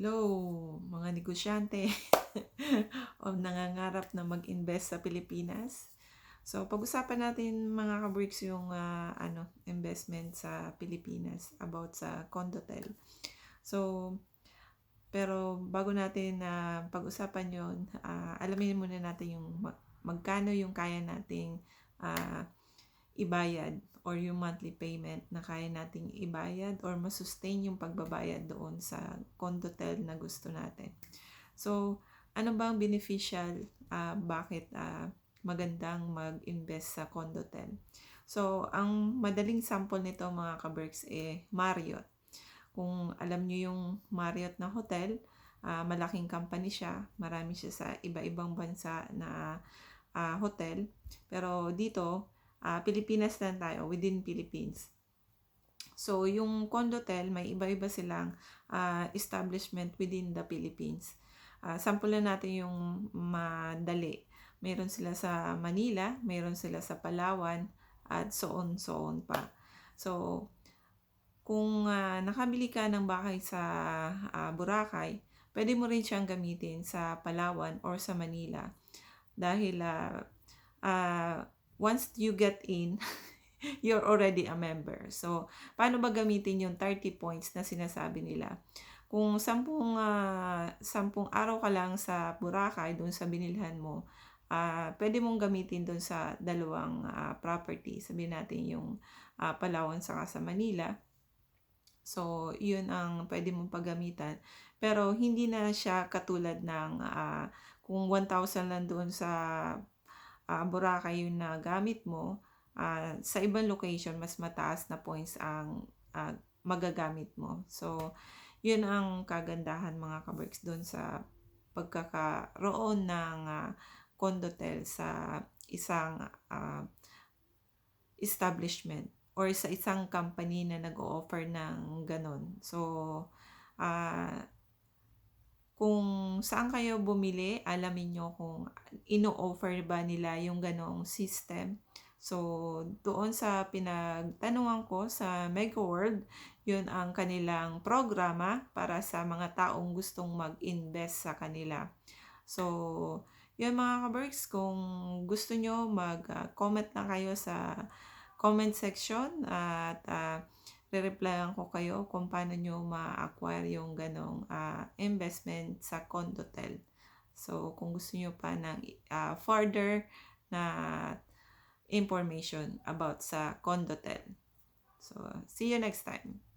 Hello, mga negosyante o nangangarap na mag-invest sa Pilipinas. So, pag-usapan natin mga ka-bricks yung ah, ano, investment sa Pilipinas about sa Condotel. So, pero bago natin na pag-usapan yon, ah, alamin muna natin yung ma- magkano yung kaya nating ah, ibayad or yung monthly payment na kaya nating ibayad or masustain yung pagbabayad doon sa condotel na gusto natin. So, ano ba ang beneficial? ah, bakit ah, magandang mag-invest sa condotel? So, ang madaling sample nito mga kaberks eh Marriott. Kung alam nyo yung Marriott na hotel, ah, malaking company siya. Marami siya sa iba-ibang bansa na ah, hotel. Pero dito, ah, Pilipinas lang tayo, within Philippines. So, yung condotel, may iba-iba silang ah, establishment within the Philippines. Sample na natin yung madali. Meron sila sa Manila, meron sila sa Palawan, at so on, so on pa. So, kung ah, nakabili ka ng bahay sa ah, Boracay, pwede mo rin siyang gamitin sa Palawan or sa Manila. Dahil ah, ah, once you get in, you're already a member. So, paano ba gamitin yung 30 points na sinasabi nila? Kung 10 ah, 10 araw ka lang sa Boracay, doon sa binilhan mo, ah, pwede mong gamitin doon sa dalawang ah, property. Sabihin natin yung ah, Palawan saka sa Manila. So, yun ang pwede mong paggamitan. Pero, hindi na siya katulad ng ah, kung 1,000 lang doon sa ah, Boracay yung nagamit mo, ah, sa ibang location, mas mataas na points ang ah, magagamit mo. So, yun ang kagandahan mga kaberks doon sa pagkakaroon ng ah, condotel sa isang ah, establishment or sa isang company na nag-o-offer ng ganon. So, ah, kung saan kayo bumili, alamin nyo kung ino-offer ba nila yung ganong system. So, doon sa pinagtanungan ko sa Mega World, yun ang kanilang programa para sa mga taong gustong mag-invest sa kanila. So, yun mga kaberks, kung gusto nyo, mag-comment lang kayo sa comment section at uh, re-replyan ko kayo kung paano nyo ma-acquire yung ganong uh, investment sa Condotel. So, kung gusto nyo pa ng uh, further na information about sa Condotel. So, see you next time.